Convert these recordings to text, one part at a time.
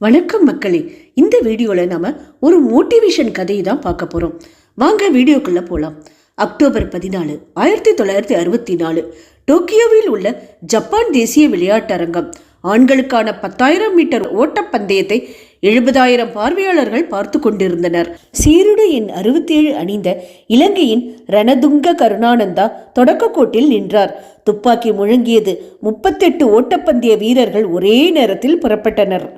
வணக்கம் மக்களே. இந்த வீடியோவில் நாம் ஒரு மோட்டிவேஷன் கதையை தான் பார்க்க போகிறோம் வாங்க வீடியோக்குள்ளே போகலாம் அக்டோபர் பதினாலு ஆயிரத்தி தொள்ளாயிரத்தி அறுபத்தி நாலு டோக்கியோவில் உள்ள ஜப்பான் தேசிய விளையாட்டரங்கம் ஆண்களுக்கான பத்தாயிரம் மீட்டர் ஓட்டப்பந்தயத்தை எழுபதாயிரம் பார்வையாளர்கள் பார்த்து கொண்டிருந்தனர். சீருடு எண் அறுபத்தேழு அணிந்த இலங்கையின் ரணதுங்க கருணானந்தா தொடக்கக்கோட்டில் நின்றார். துப்பாக்கி முழங்கியது முப்பத்தெட்டு ஓட்டப்பந்தய வீரர்கள் ஒரே நேரத்தில் புறப்பட்டனர்.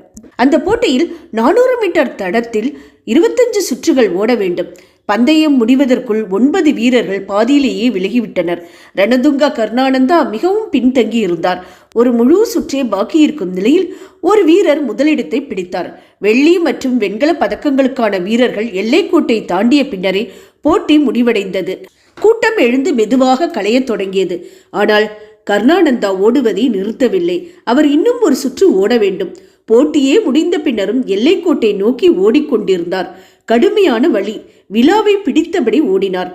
அந்த போட்டியில் நானூறு மீட்டர் தடத்தில் இருபத்தஞ்சு சுற்றுகள் ஓட வேண்டும். பந்தயம் முடிவதற்குள் ஒன்பது வீரர்கள் பாதியிலேயே விலகிவிட்டனர். ரணதுங்கா கருணானந்தா மிகவும் பின்தங்கி இருந்தார். ஒரு முழு சுற்றே பாக்கி இருக்கும் நிலையில் ஒரு வீரர் முதலிடத்தை பிடித்தார். வெள்ளி மற்றும் வெண்கல பதக்கங்களுக்கான வீரர்கள் எல்லைக்கோட்டை தாண்டிய பின்னரே போட்டி முடிவடைந்தது. கூட்டம் எழுந்து மெதுவாக களையத் தொடங்கியது. ஆனால் கருணானந்தா ஓடுவதை நிறுத்தவில்லை. அவர் இன்னும் ஒரு சுற்று ஓட வேண்டும். போட்டியே முடிந்த பின்னரும் எல்லைக்கோட்டை நோக்கி ஓடிக்கொண்டிருந்தார். கடுமையான வழி விழாவை பிடித்தபடி ஓடினார்.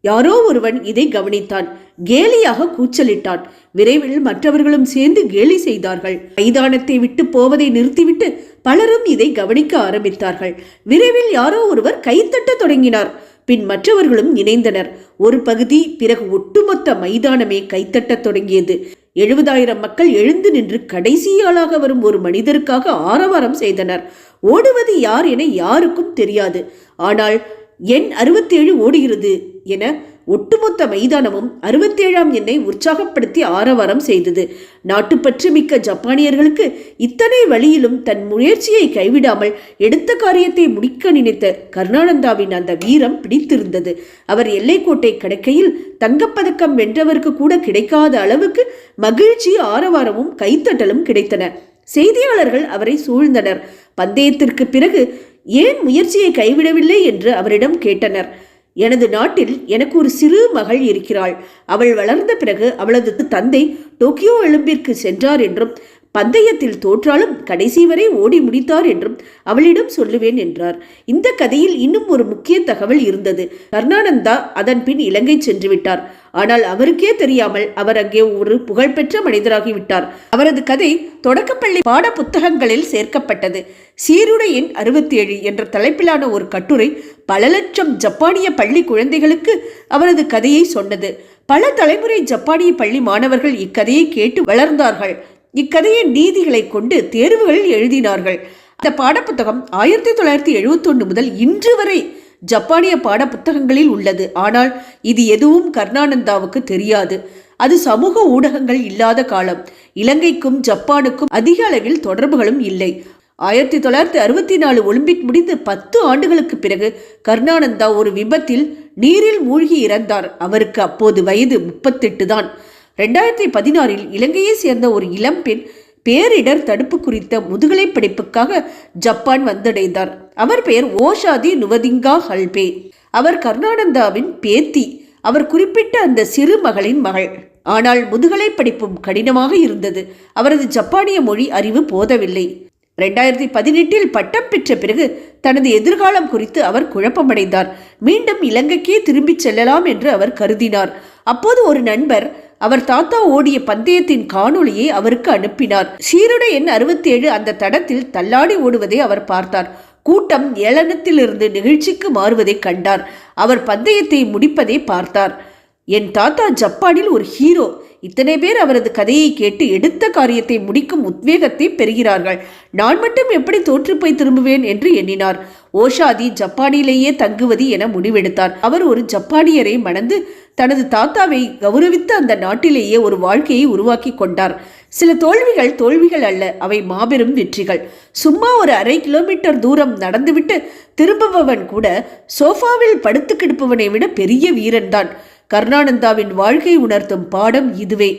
யாரோ ஒருவன் இதை கவனித்தான். கேலியாக கூச்சலிட்டான். விரைவில் மற்றவர்களும் சேர்ந்து கேலி செய்தார்கள். மைதானத்தை விட்டு போவதை நிறுத்திவிட்டு பலரும் இதை கவனிக்க ஆரம்பித்தார்கள். விரைவில் யாரோ ஒருவர் கைத்தட்ட தொடங்கினார். பின் மற்றவர்களும் இணைந்தனர். ஒரு பகுதி பிறகு ஒட்டுமொத்த மைதானமே கைத்தட்டத் தொடங்கியது. எழுபதாயிரம் மக்கள் எழுந்து நின்று கடைசியாளாக வரும் ஒரு மனிதருக்காக ஆரவாரம் செய்தனர். ஓடுவது யார் என யாருக்கும் தெரியாது. ஆனால் எண் அறுபத்தேழு ஓடுகிறது என ஒட்டுமொத்த மைதானமும் அறுபத்தேழாம் எண்ணை உற்சாகப்படுத்தி ஆரவாரம் செய்தது. நாட்டுப்பற்று மிக்க ஜப்பானியர்களுக்கு இத்தனை வழியிலும் தன் முயற்சியை கைவிடாமல் எடுத்த காரியத்தை முடிக்க நினைத்த கருணானந்தாவின் அந்த வீரம் பிடித்திருந்தது. அவர் எல்லைக்கோட்டை கடக்கையில் தங்கப்பதக்கம் வென்றவருக்கு கூட கிடைக்காத அளவுக்கு மகிழ்ச்சி ஆரவாரமும் கைத்தட்டலும் கிடைத்தன. செய்தியாளர்கள் அவரை சூழ்ந்தனர். பந்தயத்திற்கு பிறகு ஏன் முயற்சியை கைவிடவில்லை? என்று அவரிடம் கேட்டனர். எனது நாட்டில் எனக்கு ஒரு சிறு மகள் இருக்கிறாள். அவள் வளர்ந்த பிறகு அவளது தந்தை டோக்கியோ ஒலிம்பிற்கு சென்றார் என்றும் பந்தயத்தில் தோற்றாலும் கடைசி வரை ஓடி முடித்தார் என்றும் அவளிடம் சொல்லுவேன் என்றார். இந்த கதையில் இன்னும் ஒரு முக்கிய தகவல் இருந்தது. கருணானந்தா அதன் பின் இலங்கை சென்று விட்டார் ஆனால் அவருக்கே தெரியாமல் அவர் அங்கே ஒரு புகழ்பெற்ற மனிதராகிவிட்டார். அவரது கதை தொடக்கப்பள்ளி பாட புத்தகங்களில் சேர்க்கப்பட்டது. சீருடையின் அறுபத்தி ஏழு என்ற தலைப்பிலான ஒரு கட்டுரை பல லட்சம் ஜப்பானிய பள்ளி குழந்தைகளுக்கு அவரது கதையை சொன்னது. பல தலைமுறை ஜப்பானிய பள்ளி மாணவர்கள் இக்கதையை கேட்டு வளர்ந்தார்கள். இக்கதையின் நீதிகளை கொண்டு தேர்வுகளில் எழுதினார்கள். அந்த பாடப்புத்தகம் ஆயிரத்தி தொள்ளாயிரத்தி எழுபத்தொன்று முதல் இன்று வரை ஜப்பானிய பாட புத்தகங்களில் உள்ளது. ஆனால் இது எதுவும் கர்ணானந்தாவுக்கு தெரியாது. அது சமூக ஊடகங்கள் இல்லாத காலம். இலங்கைக்கும் ஜப்பானுக்கும் அதிக அளவில் தொடர்புகளும் இல்லை. ஆயிரத்தி தொள்ளாயிரத்தி அறுபத்தி நாலு ஒலிம்பிக் முடிந்து பத்து ஆண்டுகளுக்கு பிறகு கருணானந்தா ஒரு விபத்தில் நீரில் மூழ்கி இறந்தார். அவருக்கு அப்போது வயது முப்பத்தெட்டு தான். ரெண்டாயிரத்தி பதினாறில் இலங்கையை சேர்ந்த ஒரு இளம்பெண் பேரிடர் தடுப்பு குறித்த முதுகலை படிப்புக்காக ஜப்பான் வந்தடைந்தார். அவர் பெயர் ஓஷாதி நுவதிங்கா ஹல்பே. அவர் கர்நாடந்தாவின் பேத்தி. அவர் குறிப்பிட்ட அந்த சிறு மகளின் மகள். ஆனால் முதுகலை படிப்பும் கடினமாக இருந்தது. அவரது ஜப்பானிய மொழி அறிவு போதவில்லை. ரெண்டாயிரத்தி பதினெட்டில் பட்டம் பெற்ற பிறகு தனது எதிர்காலம் குறித்து அவர் குழப்பமடைந்தார். மீண்டும் இலங்கைக்கே திரும்பிச் செல்லலாம் என்று அவர் கருதினார். அப்போது ஒரு நண்பர் அவர் தாத்தா ஓடிய பந்தயத்தின் காணொளியை அவருக்கு அனுப்பினார். சீருடை எண் அறுபத்தி ஏழு அந்த தடத்தில் தள்ளாடி ஓடுவதை அவர் பார்த்தார். கூட்டம் ஏளனத்திலிருந்து நிகழ்ச்சிக்கு மாறுவதை கண்டார். அவர் பந்தயத்தை முடிப்பதை பார்த்தார். என் தாத்தா ஜப்பானில் ஒரு ஹீரோ. இத்தனை பேர் அவரது கதையை கேட்டு எடுத்த காரியத்தை முடிக்கும் உத்வேகத்தை பெறுகிறார்கள். நான் மட்டும் எப்படி தோற்றுப்போய் திரும்புவேன்? என்று எண்ணினார். ஓஷாதி ஜப்பானிலேயே தங்குவது என முடிவெடுத்தார். அவர் ஒரு ஜப்பானியரை மணந்து தனது தாத்தாவை கௌரவித்து அந்த நாட்டிலேயே ஒரு வாழ்க்கையை உருவாக்கி கொண்டார். சில தோல்விகள் தோல்விகள் அல்ல அவை மாபெரும் வெற்றிகள். சும்மா ஒரு அரை கிலோமீட்டர் தூரம் நடந்துவிட்டு திரும்புபவன் கூட சோஃபாவில் படுத்து கிடப்பவனை விட பெரிய வீரன்தான். கருணானந்தாவின் வாழ்க்கை உணர்த்தும் பாடம் இதுவே.